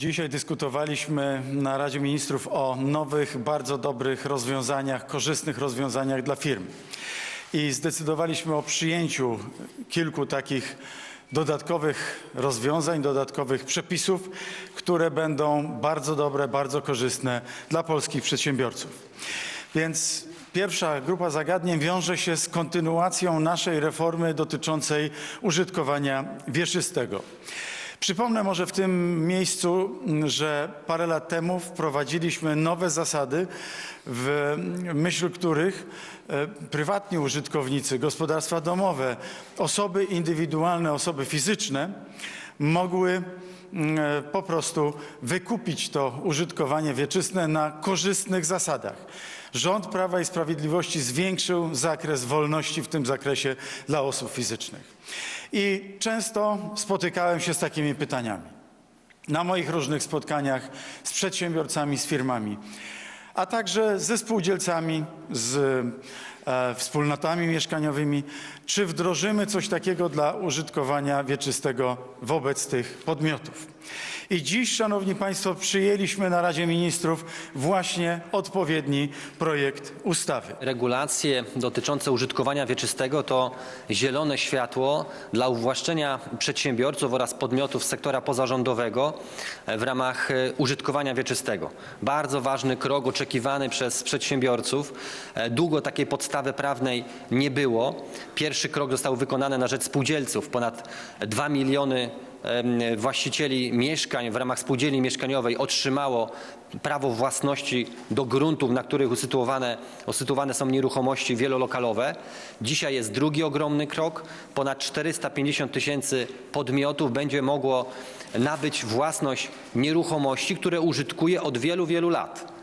Dzisiaj dyskutowaliśmy na Radzie Ministrów o nowych, bardzo dobrych rozwiązaniach, korzystnych rozwiązaniach dla firm. I zdecydowaliśmy o przyjęciu kilku takich dodatkowych rozwiązań, dodatkowych przepisów, które będą bardzo dobre, bardzo korzystne dla polskich przedsiębiorców. Więc pierwsza grupa zagadnień wiąże się z kontynuacją naszej reformy dotyczącej użytkowania wieczystego. Przypomnę może w tym miejscu, że parę lat temu wprowadziliśmy nowe zasady, w myśl których e, prywatni użytkownicy, gospodarstwa domowe, osoby indywidualne, osoby fizyczne mogły mm, e, po prostu wykupić to użytkowanie wieczystne na korzystnych zasadach. Rząd Prawa i Sprawiedliwości zwiększył zakres wolności w tym zakresie dla osób fizycznych. I często spotykałem się z takimi pytaniami na moich różnych spotkaniach z przedsiębiorcami, z firmami, a także ze spółdzielcami, z wspólnotami mieszkaniowymi, czy wdrożymy coś takiego dla użytkowania wieczystego wobec tych podmiotów. I dziś, Szanowni Państwo, przyjęliśmy na Radzie Ministrów właśnie odpowiedni projekt ustawy. Regulacje dotyczące użytkowania wieczystego to zielone światło dla uwłaszczenia przedsiębiorców oraz podmiotów sektora pozarządowego w ramach e, użytkowania wieczystego. Bardzo ważny krok oczekiwany przez przedsiębiorców. E, Długo takiej podstawy prawnej nie było. Pierwszy krok został wykonany na rzecz spółdzielców. Ponad 2 miliony właścicieli mieszkań w ramach spółdzielni mieszkaniowej otrzymało prawo własności do gruntów, na których usytuowane, usytuowane są nieruchomości wielolokalowe. Dzisiaj jest drugi ogromny krok. Ponad 450 tysięcy podmiotów będzie mogło nabyć własność nieruchomości, które użytkuje od wielu, wielu lat.